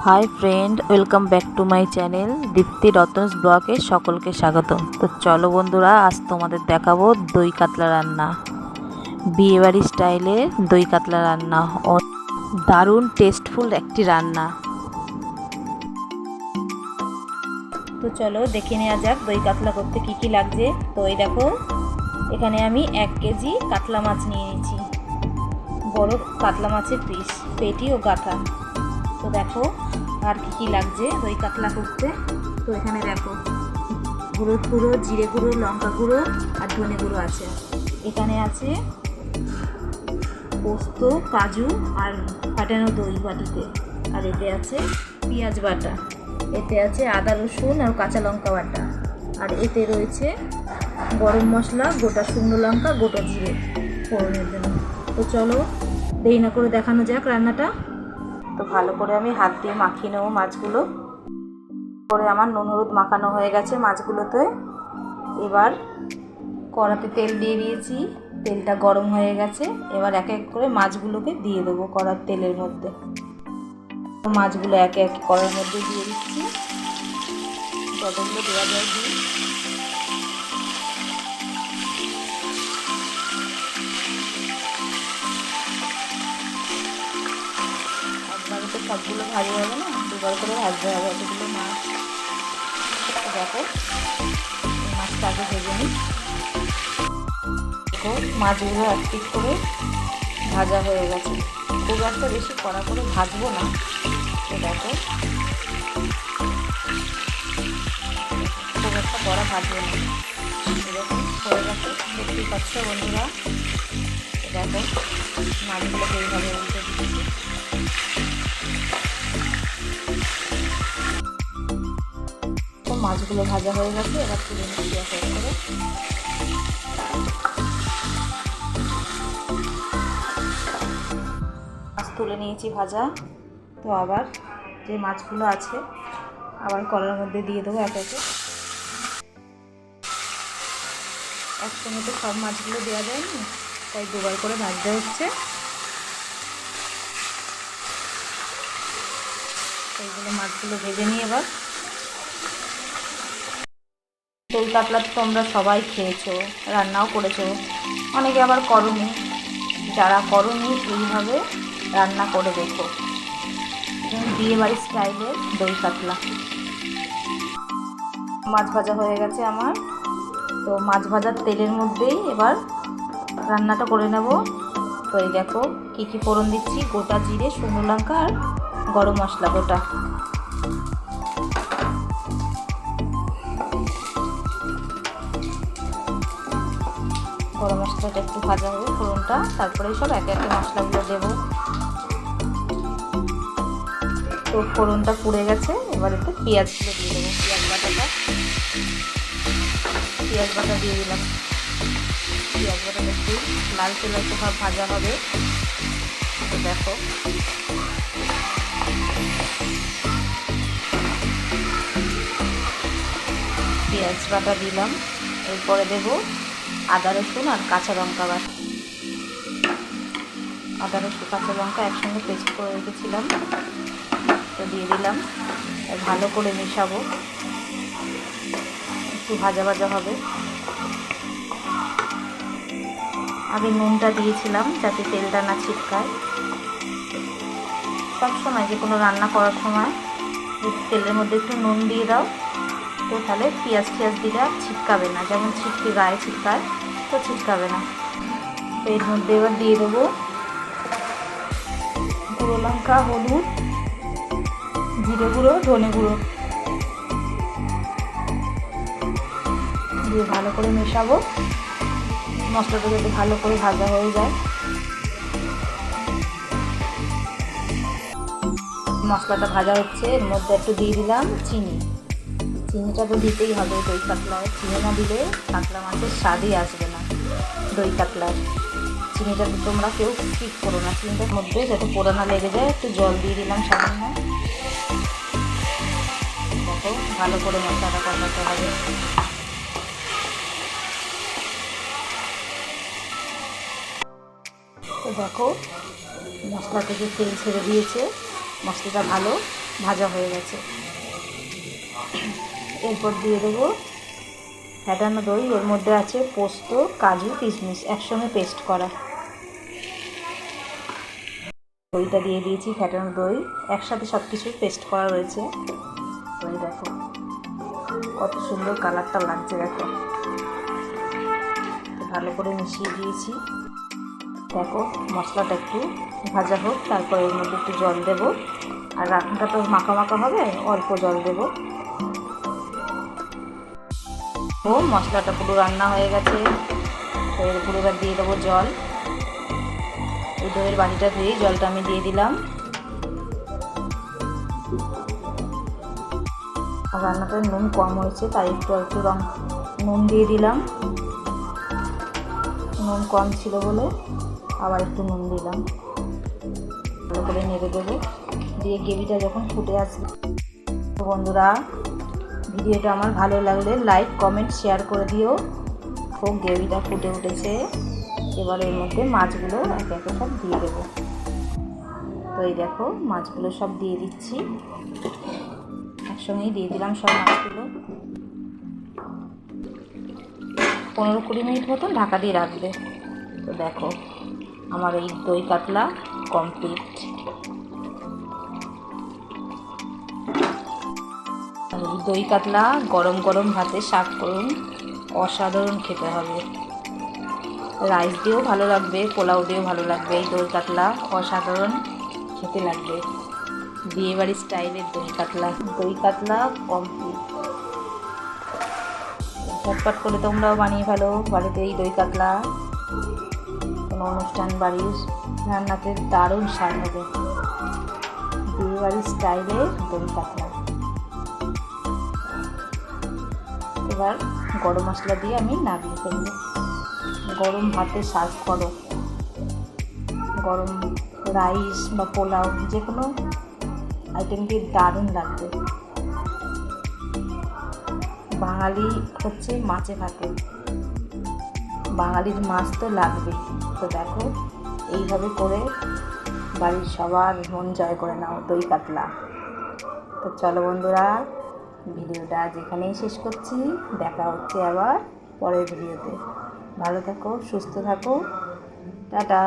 Hi friend welcome back to my channel Dipti রতনস ব্লগে সকলকে স্বাগত তো চলো বন্ধুরা, আজ তোমাদের দেখাবো দই কাতলা রান্না। বিয়েবাড়ি স্টাইলে দই কাতলা রান্না। দারুণ টেস্টফুল একটি রান্না। তো চলো দেখে নেওয়া যাক দই কাতলা করতে কি কি লাগছে। তো এই দেখো, এখানে আমি এক কেজি কাতলা মাছ নিয়ে নিয়েছি। বড় কাতলা মাছের পিস পেটি ও গাথা। তো দেখো আর কি কি লাগছে, দই কাতলা করতে। তো এখানে দেখো হলুদ গুঁড়ো, জিরে গুঁড়ো, লঙ্কা গুঁড়ো আর ধনে গুঁড়ো আছে। এখানে আছে পোস্ত, কাজু আর ফাটানো দই বাটিতে। আর এতে আছে পেঁয়াজ বাটা। এতে আছে আদা, রসুন আর কাঁচা লঙ্কা বাটা। আর এতে রয়েছে গরম মশলা, গোটা শুকনো লঙ্কা, গোটা জিরে ফোড়নের জন্য। তো চলো দেরি না করে দেখানো যাক রান্নাটা। তো ভালো করে আমি হাত দিয়ে মাখিয়ে নেব মাছগুলো। করে আমার নুন হলুদ মাখানো হয়ে গেছে মাছগুলোতে। এবার কড়াতে তেল দিয়ে দিয়েছি, তেলটা গরম হয়ে গেছে। এবার এক এক করে মাছগুলোকে দিয়ে দেবো কড়ার তেলের মধ্যে। মাছগুলো একে একে কড়ার মধ্যে দিয়ে দিচ্ছি। যতগুলো দেওয়া যায় দিই। সবগুলো ভাজা হবে না? দুবার করে ভাজতে হবে এতগুলো মাছ। দেখো মাছটা আগে ভেজে নিই। মাছগুলো এক করে ভাজা হয়ে গেছে। খুব একটা বেশি কড়া করে ভাজবো না। তো দেখো, খুব একটা কড়া ভাজবো না। এরকম হয়ে গেছে। দেখতেই পাচ্ছ বন্ধুরা? দেখো মাছগুলোকে এইভাবে উল্টে দিচ্ছি। মাছগুলো ভাজা হয়ে গেছে, এবার তুলে নিচ্ছি করে। মাছ তুলে নিয়েছি ভাজা। তো আবার যে মাছগুলো আছে, আবার কলার মধ্যে দিয়ে দেবো এক একে। একসঙ্গে তো সব মাছগুলো দেওয়া যায়নি, তাই দুবার করে ভাজতে হচ্ছে। এইগুলো মাছগুলো ভেজে নিয়ে এবার। দই কাতলা তো তোমরা সবাই খেয়েছো, রান্নাও করেছ। অনেকে আবার করনি। যারা করনি, এইভাবে রান্না করে দেখো। বিয়ে বাড়ির স্টাইলের দই কাতলা। মাছ ভাজা হয়ে গেছে আমার। তো মাছ ভাজার তেলের মধ্যেই এবার রান্নাটা করে নেব। তো এই দেখো, কী কী ফোড়ন দিচ্ছি? গোটা জিরে, শুকনো লঙ্কা আর গরম মশলা গোটা। গরম মশলাটা একটু ভাজা হবে ফোড়নটা, তারপরে সব একে একে মশলাগুলো দেবো। তো ফোড়নটা পুড়ে গেছে, এবার একটু পেঁয়াজগুলো দিয়ে দেবো, পেঁয়াজ বাটাটা। পেঁয়াজ বাটা দিয়ে দিলাম। পেঁয়াজ বাটাটা একটু লালচে লালচে ভাব ভাজা হবে। দেখো। পেঁয়াজ বাটা দিলাম, এরপরে দেবো আদা রসুন আর কাঁচা লঙ্কা বাটা। আদা রসুন, কাঁচা লঙ্কা একসঙ্গে পেস্ট করে রেখেছিলাম। তো দিয়ে দিলাম। ভালো করে মেশাবো। একটু ভাজা ভাজা হবে। আগে নুনটা দিয়েছিলাম যাতে তেলটা না ছিটকায়। সব সময় যে কোনো রান্না করার সময় তেলের মধ্যে একটু নুন দিয়ে দাও তো তাহলে। পেঁয়াজ টিয়াজ দিলে আর ছিটকাবে না। যেমন ছিটকে গায়ে ছিটকায়, তো ছিটকাবে না। এর মধ্যে এবার দিয়ে দেবো গুঁড়ো লঙ্কা, হলুদ, জিরে গুঁড়ো, ধনে গুঁড়ো। দিয়ে ভালো করে মেশাবো। মশলাটা যাতে ভালো করে ভাজা হয়ে যায়। মশলাটা ভাজা হচ্ছে। এর মধ্যে একটু দিয়ে দিলাম চিনি। চিনিটা তো দিতেই হবে, দই কাতলায়। চিনি না দিলে কাতলা মাছের স্বাদই আসবে না, দই কাতলার। চিনিটা তোমরা কেউ ঠিক করো না, চিনিটার মধ্যে যাতে পোড়ানা লেগে যায়, একটু জল দিয়ে দিলাম সামান্য। দেখো, ভালো করে মশলাটা কষাতে হবে। তো দেখো মশলা থেকে তেল ছেড়ে দিয়েছে, মশলাটা ভালো ভাজা হয়ে গেছে। এরপর দিয়ে দেবো ফ্যাটানো দই, এর মধ্যে আছে পোস্ত, কাজু, কিশমিশ, একসঙ্গে পেস্ট করা। দইটা দিয়ে দিয়েছি, ফ্যাটানো দই। একসাথে সব কিছু পেস্ট করা রয়েছে। দই দেখো, কত সুন্দর কালারটা লাগছে, দেখো। ভালো করে মিশিয়ে দিয়েছি। দেখো, মশলাটা একটু ভাজা হোক, তারপরে এর মধ্যে একটু জল দেবো। আর রাখনটা তো মাখা মাখা হবে, অল্প জল দেবো। ও মশলাটা পুরো রান্না হয়ে গেছে। তো এর পুরো এবার দিয়ে দেবো জল। এই দইয়ের বাটিটা ধুয়ে জলটা আমি দিয়ে দিলাম। আর রান্নাটা নুন কম হয়েছে, তাই একটু একটু রং নুন দিয়ে দিলাম। নুন কম ছিল বলে আবার একটু নুন দিলাম। ভালো করে নেড়ে দেবো। দিয়ে গ্রেভিটা যখন ফুটে আসবে তো বন্ধুরা ভিডিওটা আমার ভালো লাগলে লাইক, কমেন্ট, শেয়ার করে দিও। খুব গ্রেভিটা ফুটে উঠেছে। এবার এর মধ্যে মাছগুলো একে একে সব দিয়ে দেবো। তো এই দেখো, মাছগুলো সব দিয়ে দিচ্ছি। একসঙ্গেই দিয়ে দিলাম সব মাছগুলো। পনেরো কুড়ি মিনিট মতন ঢাকা দিয়ে রাখবে। তো দেখো, আমার এই দই কাতলা কমপ্লিট দই কাতলা, গরম গরম ভাতে শাক করুন, অসাধারণ খেতে হবে। রাইস দিয়েও ভালো লাগবে, পোলাও দিয়েও ভালো লাগবে, এই দই কাতলা অসাধারণ খেতে লাগবে। বিয়েবাড়ির স্টাইলের দই কাতলা। দই কাতলা কমপ্লিট ঝটপট করে তোমরাও বানিয়ে ফেলো, বাড়িতে এই দই কাতলা। কোনো অনুষ্ঠান, বাড়ির রান্নাতে দারুণ স্বাদ হবে। বিয়েবাড়ির স্টাইলে দই কাতলা। এবার গরম মশলা দিয়ে আমি নামিয়ে ফেলব। গরম ভাতে সার্ভ করো। গরম রাইস বা পোলাও যে কোনো আইটেম দিয়ে দারুণ লাগবে। বাঙালি হচ্ছে মাছে ভাতে। বাঙালির মাছ তো লাগবে তো দেখো, এইভাবে করে বাড়ির সবার মন জয় করে নাও, দই কাতলা। তো চলো বন্ধুরা ভিডিওটা যেখানেই শেষ করছি দেখা হচ্ছে আবার পরের ভিডিওতে। ভালো থাকো সুস্থ থাকো। টাটা।